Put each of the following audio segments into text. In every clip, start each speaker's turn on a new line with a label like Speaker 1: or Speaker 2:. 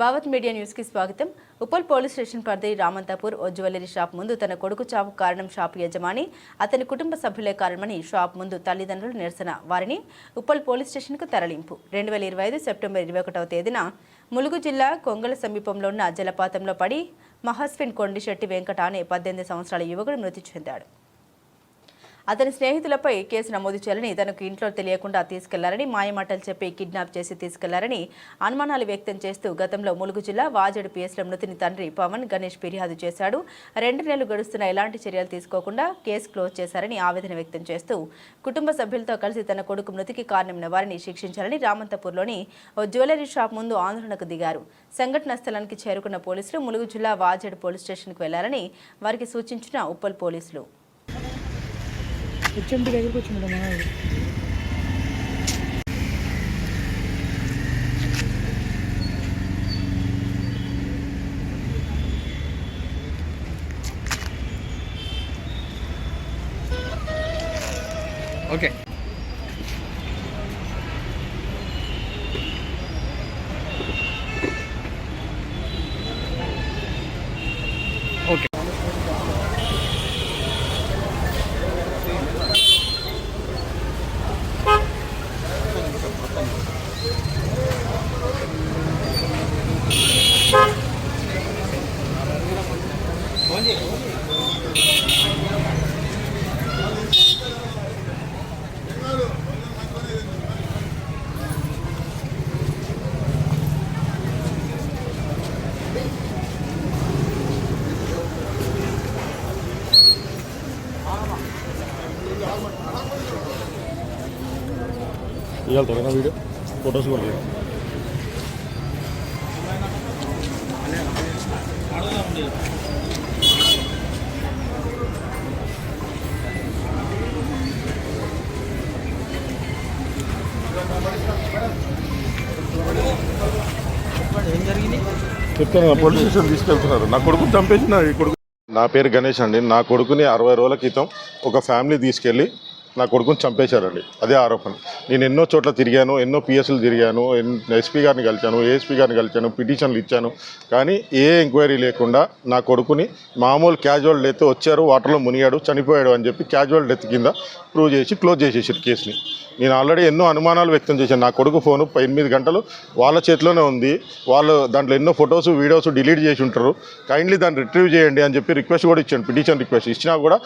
Speaker 1: Bhavat media న్యూస్కి స్వాగతం. Uppal police station పరిధి రామంతాపూర్ ఓ జ్యువెలరీ షాప్ ముందు తన కొడుకు చావు కారణం షాపు యజమాని అతని కుటుంబ సభ్యులే కారణమని షాప్ ముందు తల్లిదండ్రులు నిరసన. వారిని ఉప్పల్ పోలీస్ స్టేషన్కు తరలింపు. రెండు వేల ఇరవై ఐదు సెప్టెంబర్ ఇరవై ఒకటవ తేదీన ములుగు జిల్లా కొంగల సమీపంలో ఉన్న జలపాతంలో పడి మహాస్విన్ కొండిశెట్టి వెంకట అనే పద్దెనిమిది సంవత్సరాల యువకుడు మృతి చెందాడు. అతని స్నేహితులపై కేసు నమోదు చేయాలని తనకు ఇంట్లో తెలియకుండా తీసుకెళ్ళారని మాయమాటలు చెప్పి కిడ్నాప్ చేసి తీసుకెళ్ళారని అనుమానాలు వ్యక్తం చేస్తూ గతంలో ములుగు జిల్లా వాజేడు పిఎస్ల మృతిని తండ్రి పవన్ గణేష్ ఫిర్యాదు చేశాడు. రెండు నెలలు గడుస్తున్న ఎలాంటి చర్యలు తీసుకోకుండా కేసు క్లోజ్ చేశారని ఆవేదన వ్యక్తం చేస్తూ కుటుంబ సభ్యులతో కలిసి తన కొడుకు మృతికి కారణమైన వారిని శిక్షించాలని రామంతపూర్లోని ఓ జ్యువెలరీ షాప్ ముందు ఆందోళనకు దిగారు. సంఘటన స్థలానికి చేరుకున్న పోలీసులు ములుగు జిల్లా వాజేడు పోలీస్ స్టేషన్కు వెళ్ళాలని వారికి సూచించిన ఉప్పల్ పోలీసులు.
Speaker 2: హెచ్ఎండి దగ్గరికి వచ్చింది మా
Speaker 3: ఓకే.
Speaker 4: ఇవాళ త్వరగా వీడియో ఫొటోస్ కూడా చెప్తాను పోలీస్ స్టేషన్ తీసుకెళ్తున్నారు. నా కొడుకు చంపేసిన ఈ కొడుకు నా పేరు గణేష్ అండి. నా కొడుకుని అరవై రోజుల క్రితం ఒక ఫ్యామిలీ తీసుకెళ్ళి నా కొడుకుని చంపేశారండి. అదే ఆరోపణ. నేను ఎన్నో చోట్ల తిరిగాను ఎన్నో పిఎస్లు తిరిగాను ఎస్పీ గారిని కలిశాను ఏఎస్పీ గారిని కలిశాను పిటిషన్లు ఇచ్చాను. కానీ ఏ ఎంక్వైరీ లేకుండా నా కొడుకుని మామూలు క్యాజువల్ డెత్ వచ్చారు వాటర్లో మునిగాడు చనిపోయాడు అని చెప్పి క్యాజువల్ డెత్ కింద ప్రూవ్ చేసి క్లోజ్ చేసేసారు కేసుని. నేను ఆల్రెడీ ఎన్నో అనుమానాలు వ్యక్తం చేశాను. నా కొడుకు ఫోను ప- ఎనిమిది గంటలు వాళ్ళ చేతిలోనే ఉంది. వాళ్ళు దాంట్లో ఎన్నో ఫొటోస్ వీడియోస్ డిలీట్ చేసి ఉంటారు. కైండ్లీ దాన్ని రిట్రీవ్ చేయండి అని చెప్పి రిక్వెస్ట్ కూడా ఇచ్చాను. పిటిషన్ రిక్వెస్ట్ ఇచ్చినా కూడా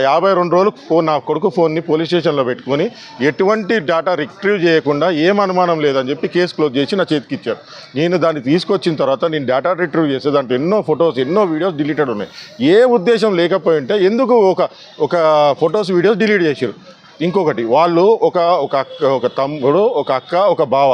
Speaker 4: యాభై రెండు రోజులు ఫోన్ నా కొడుకు ఫోన్ని పోలీస్ స్టేషన్లో పెట్టుకొని ఎటువంటి డేటా రిట్రీవ్ చేయకుండా ఏం అనుమానం లేదని చెప్పి కేసు క్లోజ్ చేసి నా చేతికి ఇచ్చారు. నేను దాన్ని తీసుకొచ్చిన తర్వాత నేను డేటా రిట్రీవ్ చేసే దాంట్లో ఎన్నో ఫొటోస్ ఎన్నో వీడియోస్ డిలీటెడ్ ఉన్నాయి. ఏ ఉద్దేశం లేకపోయి ఉంటే ఎందుకు ఒక ఒక ఫొటోస్ వీడియోస్ డిలీట్ చేశారు ఇంకొకటి వాళ్ళు ఒక ఒక అక్క ఒక తమ్ముడు ఒక అక్క ఒక బావ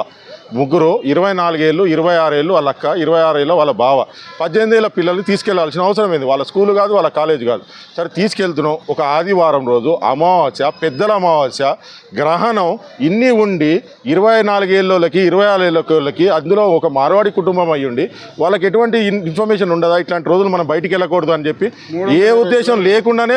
Speaker 4: ముగ్గురు ఇరవై నాలుగేళ్ళు ఇరవై ఆరేళ్ళు వాళ్ళ అక్క ఇరవై ఆరేళ్ళు వాళ్ళ బావ. పద్దెనిమిది ఏళ్ళ పిల్లల్ని తీసుకెళ్ళాల్సిన అవసరం ఏంది? వాళ్ళ స్కూల్ కాదు వాళ్ళ కాలేజ్ కాదు. సరే తీసుకెళ్తున్నాం. ఒక ఆదివారం రోజు అమావాస్య పెద్దల అమావాస్య గ్రహణం ఇన్ని ఉండి ఇరవై నాలుగేళ్ళకి ఇరవై ఆరేళ్ళకి అందులో ఒక మార్వాడి కుటుంబం అయ్యి ఉండి వాళ్ళకి ఎటువంటి ఇన్ఫర్మేషన్ ఉండదా? ఇట్లాంటి రోజులు మనం బయటికి వెళ్ళకూడదు అని చెప్పి ఏ ఉద్దేశం లేకుండానే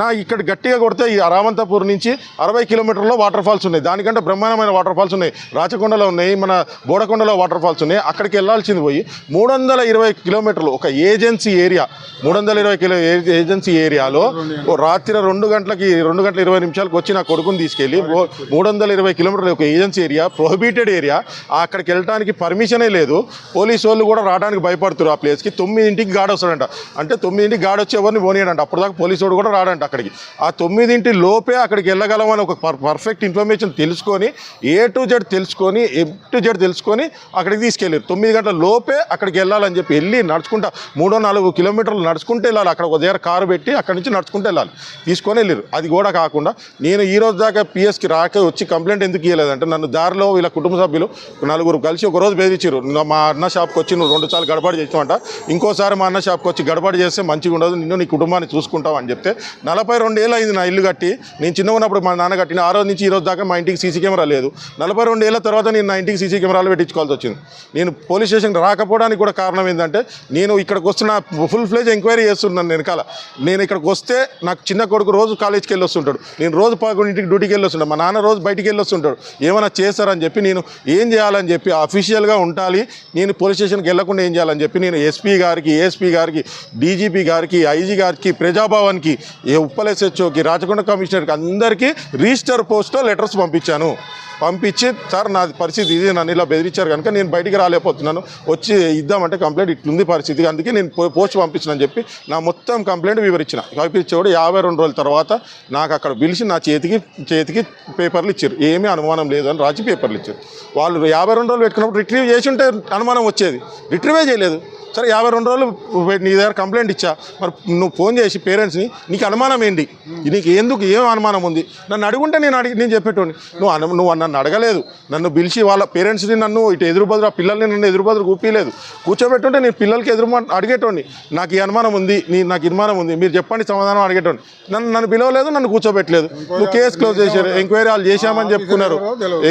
Speaker 4: నా ఇక్కడ గట్టిగా కొడితే ఈ రామంతపూర్ నుంచి అరవై కిలోమీటర్లో వాటర్ ఫాల్స్ ఉన్నాయి. దానికంటే బ్రహ్మాండమైన వాటర్ ఫాల్స్ ఉన్నాయి. రాచకొండలో ఉన్నాయి మన బోడకొండలో వాటర్ ఫాల్స్ ఉన్నాయి. అక్కడికి వెళ్ళాల్సింది పోయి మూడు వందల ఇరవై కిలోమీటర్లు ఒక ఏజెన్సీ ఏరియా మూడు వందల ఇరవై కిలో ఏ- ఏజెన్సీ ఏరియాలో ఓ రాత్రి రెండు గంటలకి రెండు గంటల ఇరవై నిమిషాలకు వచ్చి నా కొడుకుని తీసుకెళ్ళి మూడు వందల ఇరవై కిలోమీటర్లు ఒక ఏజెన్సీ ఏరియా ప్రొహిబిటెడ్ ఏరియా. అక్కడికి వెళ్ళడానికి పర్మిషనే లేదు. పోలీసు వాళ్ళు కూడా రావడానికి భయపడుతున్నారు ఆ ప్లేస్కి తొమ్మిదింటికి గాడి వస్తాడంట. అంటే తొమ్మిదింటికి గాడ్ వచ్చి ఎవరిని పోనీయడంట. అప్పటిదాకా పోలీసు వాడు కూడా రాడంట అక్కడికి. ఆ తొమ్మిదింటి లోపే అక్కడికి వెళ్ళగలం అని ఒక పర్- పర్ఫెక్ట్ ఇన్ఫర్మేషన్ తెలుసుకొని ఏ టు జెడ్ తెలుసుకొని టు జెడ్ తెలుసుకొని అక్కడికి తీసుకెళ్ళారు. తొమ్మిది గంటల లోపే అక్కడికి వెళ్ళాలని చెప్పి వెళ్ళి నడుచుకుంటా మూడో నాలుగు కిలోమీటర్లు నడుచుకుంటూ వెళ్ళాలి. అక్కడ ఒక దగ్గర కారు పెట్టి అక్కడి నుంచి నడుచుకుంటూ వెళ్ళాలి. తీసుకొని వెళ్ళారు. అది కూడా కాకుండా నేను ఈ రోజు దాకా పిఎస్కి రాక వచ్చి కంప్లైంట్ ఎందుకు ఇవ్వలేదంటే నన్ను దారిలో వీళ్ళ కుటుంబ సభ్యులు నలుగురు కలిసి ఒక రోజు బెదిరించారు. మా అన్న షాప్కి వచ్చి నువ్వు రెండు సార్లు గడబడి చేసామంట ఇంకోసారి మా అన్న షాప్కి వచ్చి గడబడి చేస్తే మంచిగా ఉండదు. నిన్ను నీ కుటుంబాన్ని చూసుకుంటావు అని చెప్తే నలభై రెండేళ్ళు అయింది నా ఇల్లు కట్టి. నేను చిన్నగా ఉన్నప్పుడు మా నాన్న కట్టిన ఆ రోజు నుంచి ఈ రోజు దాకా మా ఇంటికి సీసీ కెమెరా లేదు. నలభై రెండేళ్ళ తర్వాత నేను నా ఇంటికి సీసీ కెమెరాలు పెట్టించుకోవాల్సి వచ్చింది. నేను పోలీస్ స్టేషన్ రాకపోవడానికి కూడా కారణం ఏంటంటే నేను ఇక్కడికి వస్తున్న ఫుల్ ఫ్లేజ్ ఎంక్వైరీ చేస్తున్నాను వెనకాల. నేను ఇక్కడికి వస్తే నాకు చిన్న కొడుకు రోజు కాలేజ్కి వెళ్ళి వస్తుంటాడు నేను రోజు పదకొండింటికి డ్యూటీకి వెళ్ళి వస్తుంటాడు మా నాన్న రోజు బయటికి వెళ్ళి వస్తుంటాడు ఏమైనా చేస్తారని చెప్పి నేను ఏం చేయాలని చెప్పి అఫీషియల్గా ఉండాలి. నేను పోలీస్ స్టేషన్కి వెళ్ళకుండా ఏం చేయాలని చెప్పి నేను ఎస్పీ గారికి ఏఎస్పీ గారికి డీజీపీ గారికి ఐజీ గారికి ప్రజాభవన్కి ఏ ఉప్పల్ ఎస్హెచ్ఓకి రాచకొండ కమిషనర్కి అందరికీ రిజిస్టర్ పోస్ట్లో లెటర్స్ పంపించాను. పంపించి సార్ నా పరిస్థితి ఇది నన్ను ఇలా బెదిరించారు కనుక నేను బయటికి రాలేకపోతున్నాను వచ్చి ఇద్దామంటే కంప్లైంట్ ఇట్లుంది పరిస్థితి అందుకే నేను పో- పోస్ట్ పంపించిన చెప్పి నా మొత్తం కంప్లైంట్ వివరించిన. పంపించేవాడు యాభై రెండు రోజుల తర్వాత నాకు అక్కడ పిలిచి నా చేతికి చేతికి పేపర్లు ఇచ్చారు. ఏమీ అనుమానం లేదని రాసి పేపర్లు ఇచ్చారు. వాళ్ళు యాభై రెండు రోజులు పెట్టుకున్నప్పుడు రిట్రీవ్ చేసి ఉంటే అనుమానం వచ్చేది. రిట్రీవే చేయలేదు. సరే యాభై రెండు రోజులు నీ దగ్గర కంప్లైంట్ ఇచ్చా. మరి నువ్వు ఫోన్ చేసి పేరెంట్స్ని నీకు అనుమానం ఏంటి? నీకు ఎందుకు ఏం అనుమానం ఉంది? నన్ను అడుగుంటే నేను అడిగి నేను చెప్పేటోని నువ్వు అను నువ్వు నన్ను అడగలేదు. నన్ను పిలిచి వాళ్ళ పేరెంట్స్ని నన్ను ఇటు ఎదురు బదులు ఆ పిల్లల్ని నన్ను ఎదురు బదులు కూపీలేదు కూర్చోబెట్టుంటే నేను పిల్లలకి ఎదురు అడిగేటోని నాకు ఈ అనుమానం ఉంది నీ నాకు అనుమానం ఉంది మీరు చెప్పండి సమాధానం అడిగేటోని నన్ను నన్ను పిలవలేదు నన్ను కూర్చోబెట్టలేదు. నువ్వు కేసు క్లోజ్ చేశారు. ఎంక్వైరీ వాళ్ళు చేశామని చెప్పుకున్నారు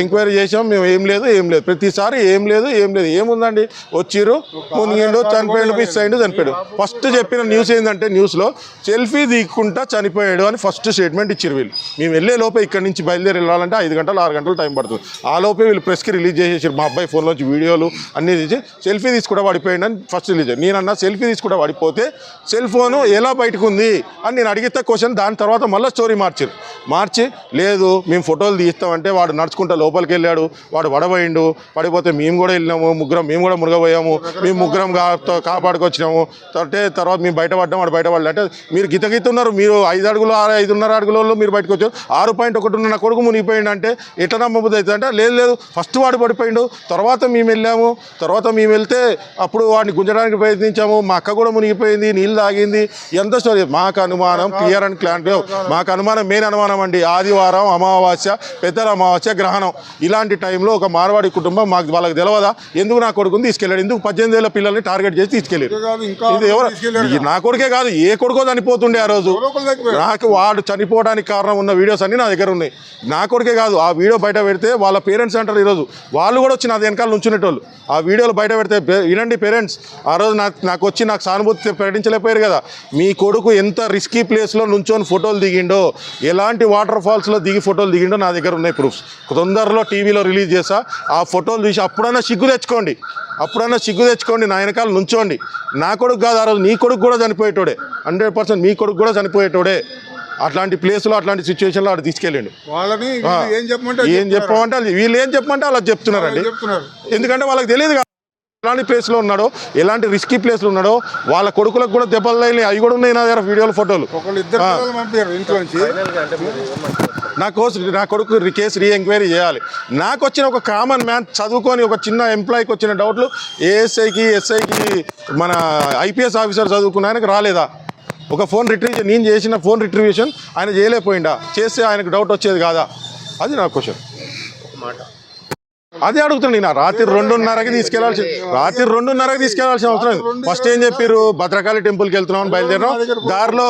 Speaker 4: ఎంక్వైరీ చేసాం మేము ఏం లేదు ఏం లేదు. ప్రతిసారి ఏం లేదు ఏం లేదు. ఏముందండి? వచ్చిర్రు మునిగిండు చనిపోయాడు మిస్ అయ్యిండు చనిపోయాడు. ఫస్ట్ చెప్పిన న్యూస్ ఏంటంటే న్యూస్లో సెల్ఫీ దిక్కుంటా చనిపోయాడు అని ఫస్ట్ స్టేట్మెంట్ ఇచ్చారు వీళ్ళు. మేము వెళ్ళే లోపే ఇక్కడ నుంచి బయలుదేరి వెళ్ళాలంటే ఐదు గంటలు ఆరు గంటలు టైం పడుతుంది. ఆ లోపే వీళ్ళు ప్రెస్కి రిలీజ్ చేసేసారు. మా అబ్బాయి ఫోన్లోంచి వీడియోలు అన్నీ తీసి సెల్ఫీ తీసుకుంటా పడిపోయాడు అని ఫస్ట్ రిలీజ్ నేను అన్న సెల్ఫీ తీసుకుంటా పడిపోతే సెల్ ఫోను ఎలా బయటకు ఉంది అని నేను అడిగితే క్వశ్చన్ దాని తర్వాత మళ్ళీ స్టోరీ మార్చారు. మార్చి లేదు మేము ఫోటోలు తీస్తామంటే వాడు నడుచుకుంటా లోపలికి వెళ్ళాడు వాడు వడబోయిండు పడిపోతే మేము కూడా వెళ్ళినాము ముగ్గురం మేము కూడా మురగబోయాము మేము ముగ్గురం కాపాడుకొచ్చినాము. అంటే తర్వాత మేము బయటపడ్డాం వాడు బయటపడ్డా అంటే మీరు గిత గిత ఉన్నారు మీరు ఐదు అడుగులు ఆరు ఐదున్నర అడుగులలో మీరు బయటకు వచ్చారు ఆరు పాయింట్ ఒకటి ఉన్న కొడుకు మునిగిపోయిండు అంటే ఎట్లా నమ్మబుద్ధి అవుతుంది అంటే లేదు లేదు ఫస్ట్ వాడు పడిపోయిండు తర్వాత మేము వెళ్ళాము తర్వాత మేము వెళ్తే అప్పుడు వాడిని గుంజడానికి ప్రయత్నించాము మా అక్క కూడా మునిగిపోయింది నీళ్ళు తాగింది ఎంత స్టోరీ. మాకు అనుమానం క్లియర్ అండ్ క్లారిటీ మాకు అనుమానం మెయిన్ అనుమానం అండి ఆదివారం అమావాస్య పెద్దల అమావాస్య గ్రహణం. ఇలాంటి టైంలో ఒక మార్వాడి కుటుంబం మాకు వాళ్ళకి తెలియదా ఎందుకు నా కొడుకుని తీసుకెళ్ళాడు? ఎందుకు పద్దెనిమిది ఏళ్ళ పిల్లల్ని టార్గెట్ చేసి తీసుకెళ్ళారు ఇది ఎవరు? నా కొడుకే కాదు ఏ కొడుకో చనిపోతుండే ఆ రోజు. నాకు వాడు చనిపోవడానికి కారణం ఉన్న వీడియోస్ అన్ని నా దగ్గర ఉన్నాయి. నా కొడుకే కాదు ఆ వీడియో బయట పెడితే వాళ్ళ పేరెంట్స్ అంటారు ఈరోజు. వాళ్ళు కూడా వచ్చి నా వెనకాల నుంచునేటోళ్ళు. ఆ వీడియోలు బయట పెడితే వినండి పేరెంట్స్ ఆ రోజు నాకు నాకు వచ్చి నాకు సానుభూతి ప్రకటించలేకపోయారు కదా. మీ కొడుకు ఎంత రిస్కీ ప్లేస్లో నుంచొని ఫోటోలు దిగిండో ఎలాంటి వాటర్ ఫాల్స్లో దిగి ఫోటోలు దిగిండో నా దగ్గర ఉన్నాయి ప్రూఫ్స్ తొందరలో టీవీలో రిలీజ్ చేసా ఆ ఫోటోలు తీసి అప్పుడైనా సిగ్గు తెచ్చుకోండి. అప్పుడైనా సిగ్గు తెచ్చుకోండి నా వెనకాల నుంచోండి. నా కొడుకు కాదు ఆ రోజు నీ కొడుకు కూడా చనిపోయేటోడే. హండ్రెడ్ పర్సెంట్ మీ కొడుకు కూడా చనిపోయేటోడే. అట్లాంటి ప్లేస్లో అట్లాంటి సిచ్యువేషన్లో ఆడు తీసుకెళ్ళండి.
Speaker 2: వాళ్ళని ఏం చెప్పమంటే
Speaker 4: ఏం చెప్పమంటే వీళ్ళు ఏం చెప్పమంటే అలా చెప్తున్నారండి.
Speaker 2: చెప్తున్నారు?
Speaker 4: ఎందుకంటే వాళ్ళకి తెలియదు ఎలాంటి ప్లేస్లో ఉన్నాడో ఎలాంటి రిస్కీ ప్లేస్లో ఉన్నాడో వాళ్ళ కొడుకులకు కూడా దెబ్బలు తగిలి అవి కూడా ఉన్నాయి నా దగ్గర వీడియోలు ఫోటోలు. నా కోసం నా కొడుకు కేసు రీ ఎంక్వైరీ చేయాలి. నాకు వచ్చిన ఒక కామన్ మ్యాన్ చదువుకొని ఒక చిన్న ఎంప్లాయీకి వచ్చిన డౌట్లు ఏఎస్ఐకి ఎస్ఐకి మన ఐపీఎస్ ఆఫీసర్ చదువుకున్న ఆయనకు రాలేదా? ఒక ఫోన్ రిట్రీవ్ నేను చేసిన ఫోన్ రిట్రివ్యూషన్ ఆయన చేయలేకపోయిందా చేస్తే ఆయనకు డౌట్ వచ్చేది కాదా? అది నా క్వశ్చన్ అదే అడుగుతుంది నేను. రాత్రి రెండున్నరకి తీసుకెళ్ళాల్సి రాత్రి రెండున్నరకి తీసుకెళ్ళాల్సిన అవసరం లేదు. ఫస్ట్ ఏం చెప్పారు భద్రకాళి టెంపుల్కి వెళ్తున్నాం అని బయలుదేరాం దారిలో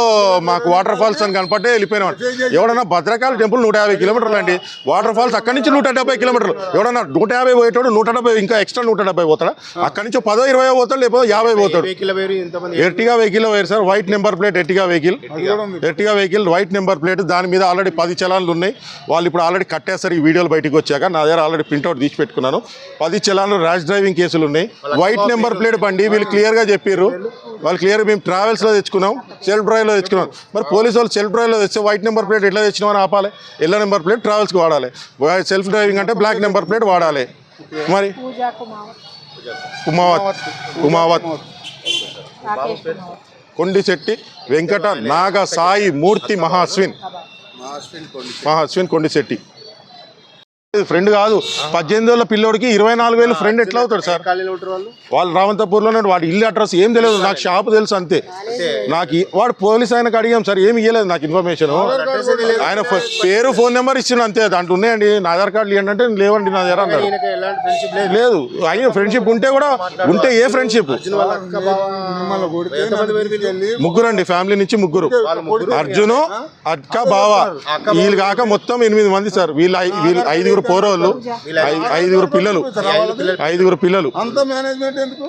Speaker 4: మాకు వాటర్ ఫాల్స్ అని కనపడ్డే వెళ్ళిపోయినాం. ఎవడన్నా భద్రకాళి టెంపుల్ నూట యాభై కిలోమీటర్లు అండి. వాటర్ ఫాల్స్ అక్కడి నుంచి నూట డెబ్బై కిలోమీటర్లు. ఎవడన్నా నూట యాభై పోయేటోడు నూట డెబ్బై ఇంకా ఎక్స్ట్రా నూట డెబ్బై పోతాడా? అక్కడి నుంచి పదో ఇరవై పోతాడు లేకపోతే యాభై పోతాడు. ఎర్టిగా వెహికల్ వేరు sir. White number plate Ertiga vehicle. Ertiga vehicle white number plate దాని మీద ఆల్రెడీ పది చలాన్లు ఉన్నాయి. వాళ్ళు ఇప్పుడు ఆల్రెడీ కట్టేస్తారు ఈ వీడియోలు బయటకు వచ్చాక. నా దగ్గర ఆల్రెడీ ప్రింట్అవుట్ తీసి పెట్టుకున్నాను. పది చలాన్లు ర్యాష్ డ్రైవింగ్ కేసులు ఉన్నాయి. వైట్ నెంబర్ ప్లేట్ బండి వీళ్ళు క్లియర్గా చెప్పారు వాళ్ళు క్లియర్ మేము ట్రావెల్స్లో తెచ్చుకున్నాం సెల్ఫ్ డ్రైవ్లో తెచ్చుకున్నాం. మరి పోలీసు వాళ్ళు సెల్ఫ్ డ్రైవ్లో తెస్తే వైట్ నెంబర్ ప్లేట్ ఎట్లా తెచ్చినామని ఆపాలి? ఎల్లో నెంబర్ ప్లేట్ ట్రావెల్స్కి వాడాలి. సెల్ఫ్ డ్రైవింగ్ అంటే బ్లాక్ నెంబర్ ప్లేట్ వాడాలి. మరి? కుమావత్ కుమావత్ కొండిశెట్టి వెంకట నాగ సాయి మూర్తి మహాస్విన్ మహాస్విన్ కొండిశెట్టి ఫ్రెండ్ కాదు. పద్దెనిమిది వేల పిల్లోడికి ఇరవై నాలుగు వేలు ఫ్రెండ్ ఎట్లా అవుతాడు సార్? వాళ్ళు రావంతపూర్లో ఉన్నాడు వాడి ఇల్లు అడ్రస్ ఏం తెలియదు. నాకు షాప్ తెలుసు అంతే. నాకు వాడు పోలీస్ ఆయనకు అడిగాం సార్ ఏమి ఇవ్వలేదు నాకు ఇన్ఫర్మేషన్ ఆయన పేరు ఫోన్ నెంబర్ ఇచ్చిన అంతే. దాంట్లో ఉన్నాయండి. నా ఆధార్ కార్డు ఇవ్వండి అంటే లేవండి నా దగ్గర అన్నాడు. లేదు. అయ్యో ఫ్రెండ్షిప్ ఉంటే కూడా ఉంటే ఏ ఫ్రెండ్షిప్ ముగ్గురు అండి ఫ్యామిలీ నుంచి ముగ్గురు. అర్జును అక్క బావ. వీళ్ళు కాక మొత్తం ఎనిమిది మంది సార్. వీళ్ళు వీళ్ళు ఐదుగురు ఐదుగురు పోరోళ్ళు ఐదుగురు పిల్లలు ఐదుగురు పిల్లలు.
Speaker 2: అంత మేనేజ్మెంట్ ఎందుకు?